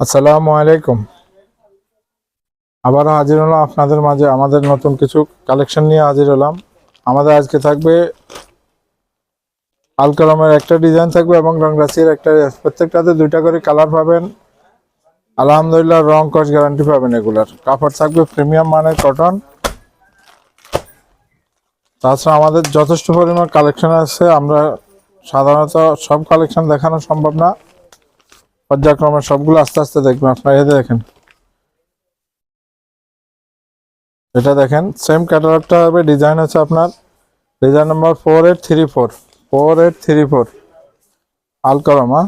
আসসালামু আলাইকুম। আবার হাজির হলাম আপনাদের মাঝে আমাদের নতুন কিছু কালেকশন নিয়ে হাজির হলাম। আমাদের আজকে থাকবে আল কালামের একটা ডিজাইন থাকবে এবং রংরাশির একটা প্রত্যেকটাতে দুইটা করে কালার পাবেন। আলহামদুলিল্লাহ রং কস গ্যারান্টি পাবেন এগুলার। কাপড় থাকবে প্রিমিয়াম মানের কটন তাছাড়া আমাদের যথেষ্ট পরিমাণ কালেকশন আছে। আমরা সাধারণত সব কালেকশন দেখানো সম্ভব না। পর্যায়ক্রমে সবগুলো আস্তে আস্তে দেখবেন, আপনার এতে দেখেন। এটা দেখেন সেম ক্যাটালগটা হবে ডিজাইন হচ্ছে আপনার design number four eight three four four eight three four আলকরমা।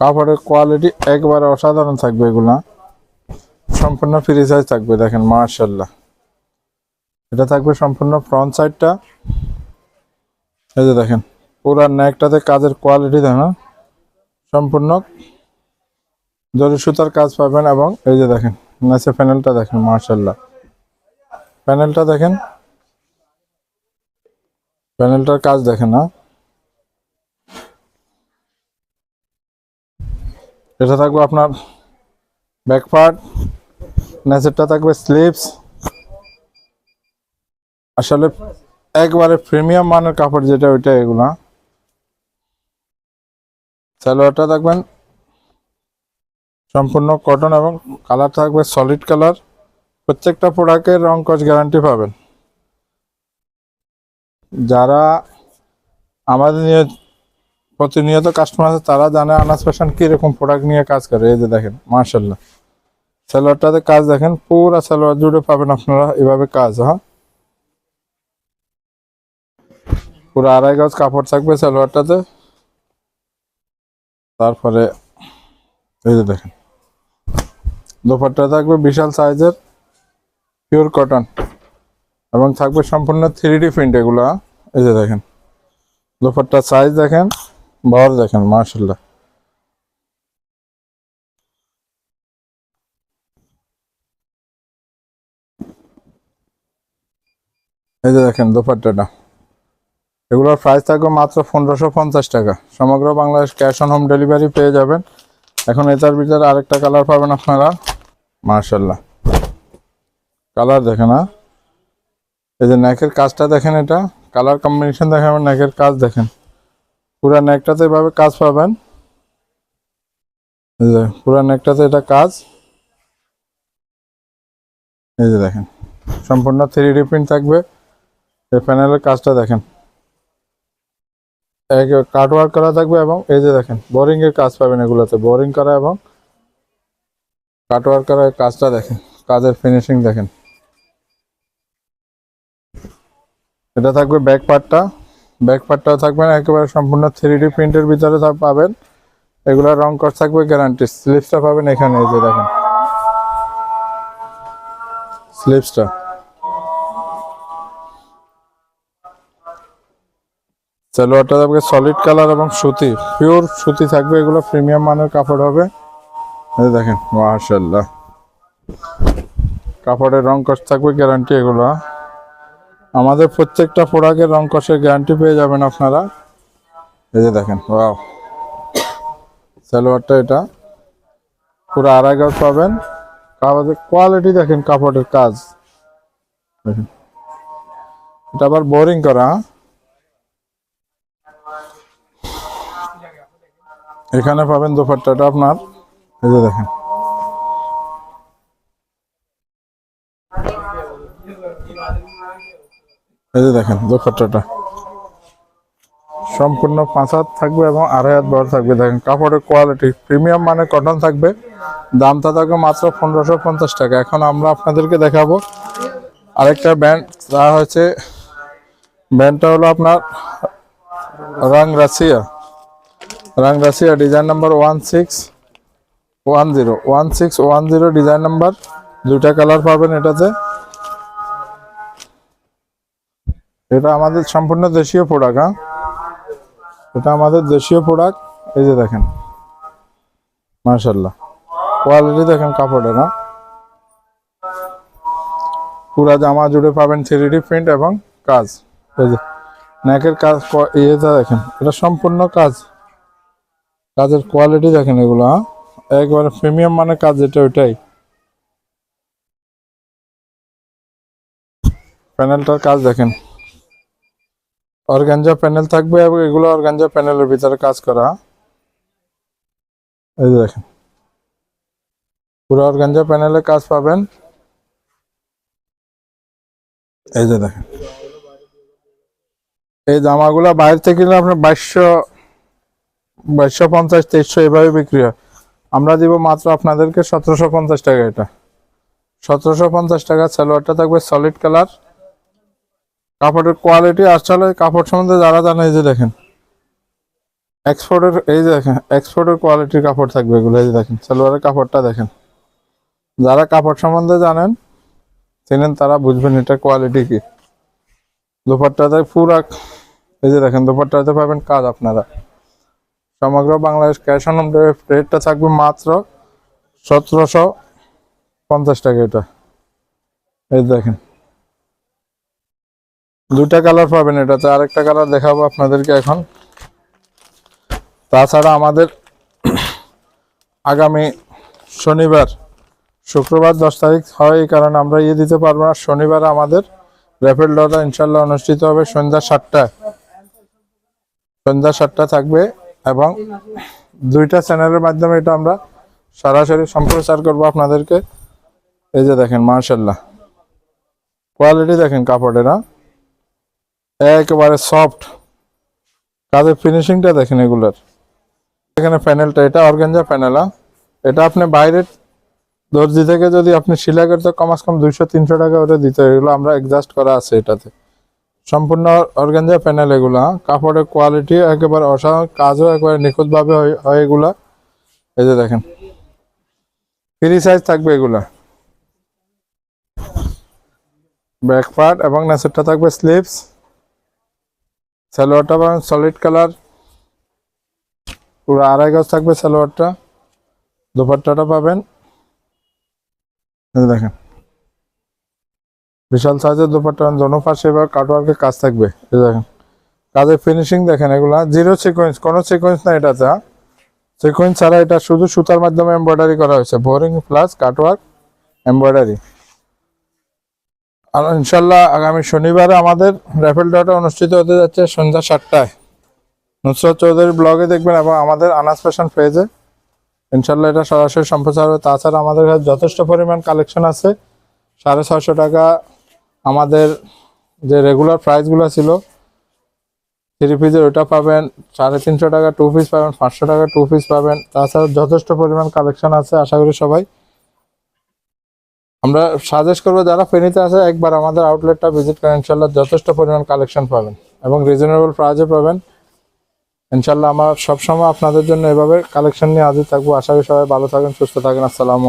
কাপড়ের কোয়ালিটি একবারে অসাধারণ থাকবে এগুলা। সম্পূর্ণ ফ্রি সাইজ থাকবে, দেখেন মার্শাল্লাহ এটা থাকবে সম্পূর্ণ ফ্রন্ট সাইডটা এই যে দেখেন, পুরা নেকটাতে কাজের কোয়ালিটি দেখেন সম্পূর্ণ জরি সুতার কাজ পাবেন এবং এই যে দেখেন, নিচে প্যানেলটা দেখেন মার্শাল্লাহ প্যানেলটা দেখেন। প্যানেলটার কাজ দেখেন না এটা থাকবে আপনার ব্যাক পার্ট থাকবে স্লিপস আসলে একবারে প্রিমিয়াম মানের কাপড় যেটা, ওইটা এগুলা। সালোয়ারটা থাকবেন সম্পূর্ণ কটন এবং কালার থাকবে সলিড কালার প্রত্যেকটা প্রোডাক্টের রং কস গ্যারান্টি পাবেন। যারা আমাদের নিয়ে প্রতিনিয়ত কাস্টমার আছে, তারা জানে আনাস ফ্যাশন কীরকম প্রোডাক্ট নিয়ে কাজ করে। এই যে দেখেন মার্শাল্লাহ সালোয়ারটাতে কাজ দেখেন, পুরা সালোয়ার জুড়ে পাবেন আপনারা এভাবে কাজ হ্যাঁ? পুরো আড়াই গজ কাপড় থাকবে সালোয়ারটাতে। তারপরে, এই যে দেখেন। দোপাট্টা থাকবে বিশাল সাইজের পিওর কটন এবং থাকবে সম্পূর্ণ থ্রি ডি প্রিন্ট এগুলো। এই যে দেখেন, দোপাট্টার সাইজ দেখেন বহর দেখেন মার্শাল্লাহ এই যে দেখেন, দোপাট্টাটা। এগুলোর প্রাইস থাকবে মাত্র পনেরোশো পঞ্চাশ টাকা। সমগ্র Bangladesh cash on home delivery পেয়ে যাবেন। এখন এটার ভিতরে আরেকটা কালার পাবেন আপনারা। মার্শাল্লাহ কালার দেখেন হ্যাঁ এই যে নেকের কাজটা দেখেন এটা। কালার কম্বিনেশন দেখেন এবং নেকের কাজ দেখেন। পুরো নেকটাতে এভাবে কাজ পাবেন। এই যে, পুরা নেকটাতে এটা কাজ। এই যে দেখেন, সম্পূর্ণ থ্রি ডি প্রিন্ট থাকবে। এই প্যানেলের কাজটা দেখেন। এক কাট ওয়ার্ক করা থাকবে এবং এই যে দেখেন বোরিং এর কাজ পাবেন এগুলোতে। বোরিং করা এবং কাট ওয়ার্ক করা কাজটা দেখেন, কাজের ফিনিশিং দেখেন। এটা থাকবে ব্যাক পার্টটা ব্যাক পার্টটাও থাকবে না, একেবারে সম্পূর্ণ থ্রি ডি প্রিন্টের ভিতরে পাবেন। এগুলোর রং কস থাকবে গ্যারান্টি স্লিপসটা পাবেন এখানে, এই যে দেখেন। স্লিপসটা সালোয়ারটা থাকবে সলিড কালার এবং সুতি পিওর সুতি থাকবে, এগুলো প্রিমিয়াম মানের কাপড় হবে। দেখেন মাশাল্লাহ কাপড়ের রং কষ থাকবে গ্যারান্টি এগুলো। আমাদের প্রত্যেকটা প্রোডাক্টের রং কষের গ্যারান্টি পেয়ে যাবেন আপনারা। এই যে দেখেন ওয়াও সালোয়ারটা এটা, পুরো আড়াই গজ পাবেন। কাপড়ের কোয়ালিটি দেখেন কাপড়ের কাজ। দেখেন। এটা আবার বোরিং করা হ্যাঁ? এখানে পাবেন দোপাট্টাটা আপনার, এই যে দেখেন। এই যে দেখেন দোপাট্টাটা। সম্পূর্ণ পাঁচ হাত থাকবে এবং আড়াই হাত বড় থাকবে। দেখেন, কাপড়ের কোয়ালিটি প্রিমিয়াম মানে কটন থাকবে। দামটা থাকবে মাত্র পনেরোশো পঞ্চাশ টাকা। এখন আমরা আপনাদেরকে দেখাবো আরেকটা ব্যান্ড। তা হচ্ছে, ব্যান্ডটা হলো আপনার রং রাশিয়া রং Russia design number one six one zero one six one zero design number দুইটা কালার পাবেন এটাতে। এটা আমাদের সম্পূর্ণ দেশীয় প্রোডাক্ট হ্যাঁ? এটা আমাদের দেশীয় প্রোডাক্ট এই যে দেখেন। মার্শাল্লাহ কোয়ালিটি দেখেন কাপড়ের হ্যাঁ? পুরা জামা জুড়ে পাবেন থ্রি ডি প্রিন্ট এবং কাজ। এই যে নেকের কাজ ইয়েটা দেখেন, এটা সম্পূর্ণ কাজ। কাজের কোয়ালিটি দেখেন এগুলো হ্যাঁ? একবারে প্রিমিয়াম মানে কাজ যেটা ওইটাই। প্যানেলটার কাজ দেখেন। অর্গানজা প্যানেল থাকবে এবং এগুলো অর্গানজা প্যানেলের ভিতরে কাজ করা। এই যে দেখেন। পুরো অর্গানজা প্যানেলে কাজ পাবেন। এই যে দেখেন। এই জামাগুলো বাইরে থেকে আপনার বাইশশো বাইশশো পঞ্চাশ, তেইশশো এভাবে বিক্রি হয়। আমরা দিব মাত্র আপনাদেরকে সতেরোশো পঞ্চাশ টাকা এটা। সতেরোশো পঞ্চাশ টাকা সালোয়ারটা থাকবে সলিড কালার কাপড়ের কোয়ালিটি আসলে কাপড় সম্বন্ধে যারা জানে, এই যে দেখেন। এক্সপোর্টের এই যে দেখেন এক্সপোর্টের কোয়ালিটির কাপড় থাকবে এগুলো, এই যে দেখেন, সালোয়ারের কাপড়টা দেখেন। যারা কাপড় সম্বন্ধে জানেন, চেনেন, তারা বুঝবেন এটা কোয়ালিটি কি। দুপাট্টাতে পুরা, এই যে দেখেন, দুপাট্টাতে পাবেন কাজ আপনারা। সমগ্র বাংলাদেশ ক্যাশ অন রেটটা থাকবে মাত্র সতেরোশো পঞ্চাশ টাকা এটা। এই দেখেন। দুটা কালার পাবেন এটাতে। আরেকটা কালার দেখাবো আপনাদেরকে এখন। তাছাড়া আমাদের আগামী শনিবার, শুক্রবার দশ তারিখ হয় এই কারণে আমরা ইয়ে দিতে পারব না। শনিবার আমাদের র্যাপিড লটা ইনশাল্লাহ অনুষ্ঠিত হবে সন্ধ্যা সাতটায়। সন্ধ্যা সাতটা থাকবে। এবং দুইটা চ্যানেলের মাধ্যমে এটা আমরা সরাসরি সম্প্রচার করব আপনাদেরকে। এই যে দেখেন মার্শাল্লাহ কোয়ালিটি দেখেন কাপড়ের হ্যাঁ? একেবারে সফট কাজের ফিনিশিংটা দেখেন এগুলোর। এখানে প্যানেলটা এটা অর্গেঞ্জা প্যানেল এটা আপনি বাইরের দর্জি থেকে যদি আপনি সেলাই করতে কমাস কম দুইশো, তিনশো টাকা ওটা দিতে। এগুলো আমরা অ্যাডজাস্ট করা আছে এটাতে। সম্পূর্ণ অর্গানজা প্যানেল এগুলা, কাপড়ের কোয়ালিটি একেবারে অসাধারণ, কাজও একেবারে নিখুঁতভাবে হয় এগুলা। এই যে দেখেন ফ্রি সাইজ থাকবে এগুলা। ব্যাক পার্ট এবং নেসেরটা থাকবে স্লিভস সালোয়ারটা পাবেন সলিড কালার পুরো আড়াই গজ থাকবে সালোয়ারটা, দুপাট্টাটা পাবেন। দেখেন বিশাল সাইজের দুপাট্টা পাশে এবার কাটওয়ার্কের কাজ থাকবে। দেখেন, কাজের ফিনিশিং দেখেন এগুলা জিরো সিকোয়েন্স কোনো সিকোয়েন্স না এটাতে সিকোয়েন্স ছাড়া এটা শুধু সুতার মাধ্যমে এমব্রয়ডারি করা হয়েছে বোরিং প্লাস কাটওয়ার্ক এমব্রয়ডারি আর ইনশাল্লাহ আগামী শনিবারে আমাদের র্যাফেল ডটা অনুষ্ঠিত হতে যাচ্ছে সন্ধ্যা সাতটায়। নুসরত চৌধুরী ব্লগে দেখবেন এবং আমাদের আনাস ফ্যাশন পেজে ইনশাল্লাহ এটা সরাসরি সম্প্রচার হবে। তাছাড়া আমাদের কাছে যথেষ্ট পরিমাণ কালেকশন আছে। সাড়ে ছয়শো টাকা আমাদের যে রেগুলার প্রাইসগুলো ছিল থ্রি পিসের ওটা পাবেন, সাড়ে তিনশো টাকা টু পিস পাবেন, পাঁচশো টাকা টু পিস পাবেন। তাছাড়া যথেষ্ট পরিমাণ কালেকশন আছে, আশা করি সবাই। আমরা সাজেস্ট করব যারা ফেনীতে আছে, একবার আমাদের আউটলেটটা ভিজিট করেন, ইনশাল্লাহ যথেষ্ট পরিমাণ কালেকশন পাবেন এবং রিজনেবল প্রাইজে পাবেন। ইনশাল্লাহ আমরা সবসময় আপনাদের জন্য এভাবে কালেকশন নিয়ে হাজির থাকব। আশা করি সবাই ভালো থাকেন সুস্থ থাকেন আসসালামু